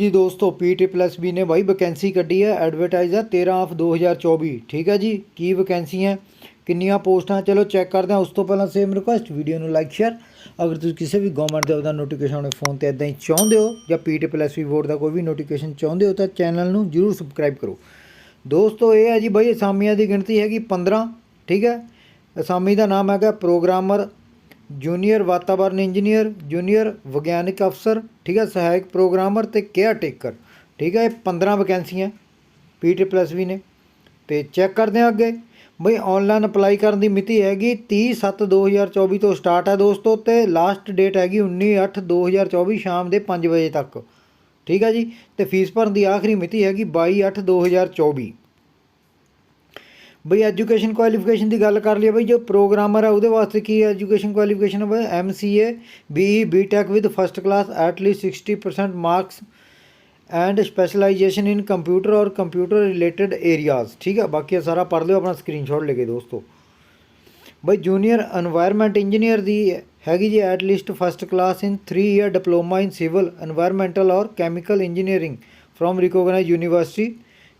ਜੀ ਦੋਸਤੋ ਪੀ ਨੇ ਬਾਈ ਵੈਕੈਂਸੀ ਕੱਢੀ ਹੈ ਐਡਵਰਟਾਈਜ਼ ਹੈ 13 ਆਫ 2024 ਠੀਕ ਹੈ ਜੀ? ਕੀ ਵੈਕੈਂਸੀ ਹੈ? ਕਿੰਨੀਆਂ ਪੋਸਟਾਂ? ਚਲੋ ਚੈੱਕ ਕਰਦੇ ਹਾਂ। ਉਸ ਤੋਂ ਪਹਿਲਾਂ ਸੇਮ ਰਿਕੁਐਸਟ ਵੀਡੀਓ ਨੂੰ ਲਾਈਕ ਸ਼ੇਅਰ ਅਗਰ ਤੁਸੀਂ ਕਿਸੇ ਵੀ ਗਵਰਨਮੈਂਟ ਦੇ ਉਹਦਾ ਨੋਟੀਫਿਕੇਸ਼ਨ ਆਪਣੇ ਫੋਨ ਤੇ ਇਦਾਂ ਹੀ ਚਾਹੁੰਦੇ ਹੋ ਜਾਂ ਪੀ ਬੋਰਡ ਦਾ ਕੋਈ ਵੀ ਨੋਟੀਫਿਕੇਸ਼ਨ ਚਾਹੁੰਦੇ ਹੋ ਤਾਂ ਚੈਨਲ ਨੂੰ ਜਰੂਰ ਸਬਸਕ੍ਰਾਈਬ ਕਰੋ। ਦੋਸਤੋ, ਇਹ ਹੈ ਜੀ ਬਾਈ ਅਸਾਮੀਆਂ ਦੀ ਗਿਣਤੀ ਹੈਗੀ 15 ਠੀਕ ਹੈ? ਅਸਾਮੀ ਦਾ ਨਾਮ ਹੈਗਾ ਪ੍ਰੋਗਰਾਮਰ ਜੂਨੀਅਰ ਵਾਤਾਵਰਨ ਇੰਜੀਨੀਅਰ, ਜੂਨੀਅਰ ਵਿਗਿਆਨਿਕ ਅਫਸਰ, ਠੀਕ ਹੈ, ਸਹਾਇਕ ਪ੍ਰੋਗਰਾਮਰ ਤੇ ਕੇਅਰ ਟੇਕਰ ਠੀਕ ਹੈ, ਇਹ 15 ਵੈਕੈਂਸੀਆਂ ਪੀਟੀ ਪਲੱਸ ਵੀ ਨੇ, ਤੇ ਚੈੱਕ ਕਰਦੇ ਹਾਂ ਅੱਗੇ। ਬਈ ਆਨਲਾਈਨ ਅਪਲਾਈ ਕਰਨ ਦੀ ਮਿਤੀ ਹੈਗੀ 30/7/2024 ਤੋਂ ਸਟਾਰਟ ਹੈ ਦੋਸਤੋ, ਤੇ ਲਾਸਟ ਡੇਟ ਹੈਗੀ 19/8/2024 ਸ਼ਾਮ ਦੇ 5 ਵਜੇ ਤੱਕ, ਠੀਕ ਹੈ ਜੀ, ਤੇ ਫੀਸ ਭਰਨ ਦੀ ਆਖਰੀ ਮਿਤੀ ਹੈਗੀ 22/8/2024 ਬਈ ਐਜੂਕੇਸ਼ਨ ਕੁਆਲੀਫਿਕੇਸ਼ਨ ਦੀ ਗੱਲ ਕਰ ਲਈਏ ਬਈ, ਜੋ ਪ੍ਰੋਗਰਾਮਰ ਆ, ਉਹਦੇ ਵਾਸਤੇ ਕੀ ਐਜੂਕੇਸ਼ਨ ਕੁਆਲੀਫਿਕੇਸ਼ਨ? ਹੈ M C A MCA B tech with first class at least 60% marks and specialisation in computer ਔਰ ਕੰਪਿਊਟਰ ਰਿਲੇਟਡ ਏਰੀਆਜ਼ ਠੀਕ ਹੈ ਬਾਕੀ ਸਾਰਾ ਪੜ੍ਹ ਲਿਓ ਆਪਣਾ ਸਕਰੀਨਸ਼ਾਟ ਲੈ ਕੇ ਦੋਸਤੋ ਬਈ ਜੂਨੀਅਰ এনवायरमेंट ਇੰਜੀਨੀਅਰ ਦੀ ਹੈਗੀ ਜੀ at least first class in 3 year diploma in civil environmental ਔਰ chemical engineering from recognised university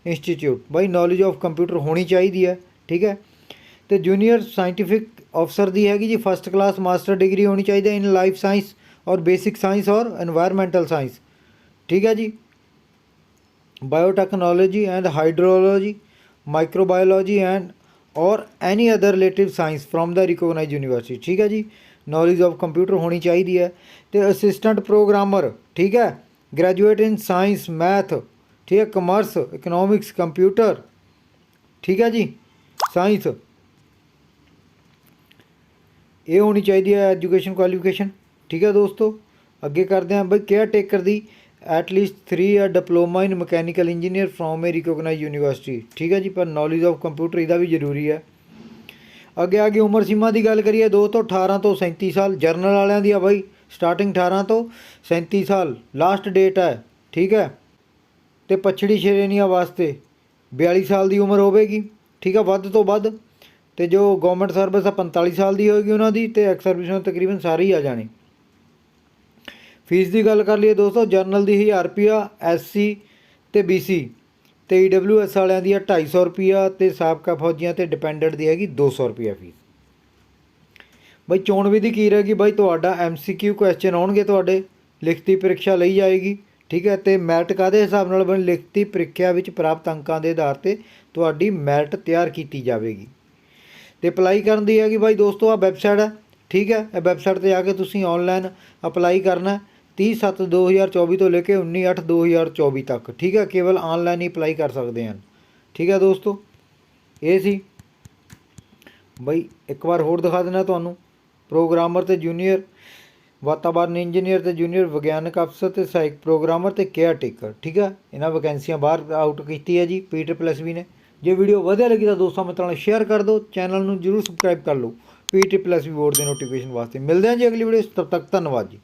institute. By knowledge of computer ਹੋਣੀ ਚਾਹੀਦੀ ਹੈ, ਠੀਕ ਹੈ? ਤੇ ਜੂਨੀਅਰ ਸਾਇੰਟੀਫਿਕ ਅਫਸਰ ਦੀ ਹੈਗੀ ਜੀ ਫਸਟ ਕਲਾਸ ਮਾਸਟਰ ਡਿਗਰੀ ਹੋਣੀ ਚਾਹੀਦੀ ਹੈ ਇਨ ਲਾਈਫ ਸਾਇੰਸ ਔਰ ਬੇਸਿਕ ਸਾਇੰਸ ਔਰ এনवायरमेंटल ਸਾਇੰਸ ਠੀਕ ਹੈ ਜੀ? Biotechnology and hydrology microbiology and ਔਰ any other relative science from the recognise university ਠੀਕ ਹੈ ਜੀ? ਨੌਲੇਜ ਆਫ ਕੰਪਿਊਟਰ ਹੋਣੀ ਚਾਹੀਦੀ ਹੈ। ਤੇ ਅਸਿਸਟੈਂਟ ਪ੍ਰੋਗਰਾਮਰ ਠੀਕ ਹੈ? ਗ੍ਰੈਜੂਏਟ ਇਨ ਸਾਇੰਸ ਮੈਥ ਠੀਕ ਹੈ ਕਮਰਸ ਇਕਨੋਮਿਕਸ ਕੰਪਿਊਟਰ ਠੀਕ ਹੈ ਜੀ ਸਾਇੰਸ ਇਹ ਹੋਣੀ ਚਾਹੀਦੀ ਹੈ ਐਜੂਕੇਸ਼ਨ ਕੁਆਲੀਫਿਕੇਸ਼ਨ ਠੀਕ ਹੈ ਦੋਸਤੋ? ਅੱਗੇ ਕਰਦੇ ਹਾਂ ਬਈ caretaker the at least 3 year diploma in mechanical engineer from a recognise university ਠੀਕ ਹੈ ਜੀ, ਪਰ ਨੌਲੇਜ ਆਫ ਕੰਪਿਊਟਰ ਇਹਦਾ ਵੀ ਜ਼ਰੂਰੀ ਹੈ। ਅੱਗੇ ਆ ਕੇ ਉਮਰ ਸੀਮਾ ਦੀ ਗੱਲ ਕਰੀਏ 2 ਤੋਂ 18 ਤੋਂ 37 ਸਾਲ ਜਰਨਲ ਵਾਲਿਆਂ ਦੀ ਆ ਬਾਈ ਸਟਾਰਟਿੰਗ 18 ਤੋਂ 37 ਸਾਲ ਲਾਸਟ ਡੇਟ ਹੈ, ਠੀਕ ਹੈ। ਤੇ ਪਛੜੀ ਸ਼੍ਰੇਣੀਆਂ ਵਾਸਤੇ 42 ਸਾਲ ਦੀ ਉਮਰ ਹੋਵੇਗੀ, ਠੀਕ ਆ, ਵੱਧ ਤੋਂ ਵੱਧ। ਤੇ ਜੋ ਗਵਰਨਮੈਂਟ ਸਰਵਿਸ ਆ 45 ਸਾਲ ਦੀ ਹੋਏਗੀ ਉਹਨਾਂ ਦੀ ਤੇ ਐਕਸ ਸਰਵਿਸ ਤਕਰੀਬਨ ਸਾਰੇ ਹੀ ਆ ਜਾਣੇ। ਫੀਸ ਦੀ ਗੱਲ ਕਰ ਲਈਏ ਦੋਸਤੋ ਜਰਨਲ ਦੀ 1000 ਰੁਪਿਆ ਐਸਸੀ ਤੇ ਬੀਸੀ ਤੇ ਈਡਬਲਯੂਐਸ ਵਾਲਿਆਂ ਦੀ ਆ 250 ਰੁਪਿਆ ਤੇ ਸਾਬਕਾ ਫੌਜੀਆਂ ਤੇ ਡਿਪੈਂਡੈਂਟ ਦੀ ਹੈਗੀ 200 ਰੁਪਿਆ ਫੀਸ। ਬਈ ਚੋਣ ਵਿਧੀ ਕੀ ਰਹੇਗੀ? ਬਾਈ ਤੁਹਾਡਾ ਐਮਸੀਕਿਊ ਕੁਐਸਚਨ ਆਉਣਗੇ ਤੁਹਾਡੇ, ਲਿਖਤੀ ਪ੍ਰੀਖਿਆ ਲਈ ਜਾਏਗੀ। ਠੀਕ ਹੈ, ਤੇ ਮੈਰਿਟ ਕਾਦੇ ਹਿਸਾਬ ਨਾਲ ਬਣ? ਲਿਖਤੀ ਪ੍ਰੀਖਿਆ ਵਿੱਚ ਪ੍ਰਾਪਤ ਅੰਕਾਂ ਦੇ ਆਧਾਰ ਤੇ ਤੁਹਾਡੀ ਮੈਰਿਟ ਤਿਆਰ ਕੀਤੀ ਜਾਵੇਗੀ। ਤੇ ਅਪਲਾਈ ਕਰਨ ਦੀ ਹੈਗੀ ਬਾਈ ਦੋਸਤੋ ਆ ਵੈਬਸਾਈਟ ਹੈ ਠੀਕ ਹੈ, ਇਹ ਵੈਬਸਾਈਟ ਤੇ ਆ ਕੇ ਤੁਸੀਂ ਆਨਲਾਈਨ ਅਪਲਾਈ ਕਰਨਾ 30/7/2024 ਤੋਂ ਲੈ ਕੇ 19/8/2024 ਤੱਕ, ਠੀਕ ਹੈ, ਕੇਵਲ ਆਨਲਾਈਨ ਹੀ ਅਪਲਾਈ ਕਰ ਸਕਦੇ ਹਨ। ਠੀਕ ਹੈ ਦੋਸਤੋ, ਇਹ ਸੀ। ਬਈ, ਇੱਕ ਵਾਰ ਹੋਰ ਦਿਖਾ ਦੇਣਾ ਤੁਹਾਨੂੰ, ਪ੍ਰੋਗਰਾਮਰ ਤੇ ਜੂਨੀਅਰ ਵਾਤਾਵਰਨ ਇੰਜੀਨੀਅਰ ਤੇ ਜੂਨੀਅਰ ਵਿਗਿਆਨਕ ਅਫਸਰ ਤੇ ਸਹਾਇਕ ਪ੍ਰੋਗਰਾਮਰ ਤੇ ਕੇਅਰ ਟੇਕਰ ਠੀਕ ਹੈ ਇਹਨਾਂ ਵੈਕੈਂਸੀਆਂ ਬਾਹਰ ਆਊਟ ਕੀਤੀ ਹੈ ਜੀ ਪੀਟੀ ਪਲੱਸ ਵੀ ਨੇ। ਜੇ ਵੀਡੀਓ ਵਧੀਆ ਲੱਗੀ ਤਾਂ ਦੋਸਤਾਂ ਮਿੱਤਰਾਂ ਨਾਲ ਸ਼ੇਅਰ ਕਰ ਦਿਓ ਚੈਨਲ ਨੂੰ ਜਰੂਰ ਸਬਸਕ੍ਰਾਈਬ ਕਰ ਲਓ। ਪੀਟੀ ਪਲੱਸ ਵੀ ਬੋਰਡ ਦੇ ਨੋਟੀਫਿਕੇਸ਼ਨ ਵਾਸਤੇ। ਮਿਲਦੇ ਹਾਂ ਜੀ ਅਗਲੀ ਵੀਡੀਓ 'ਚ ਤਬ ਤੱਕ ਧੰਨਵਾਦ ਜੀ।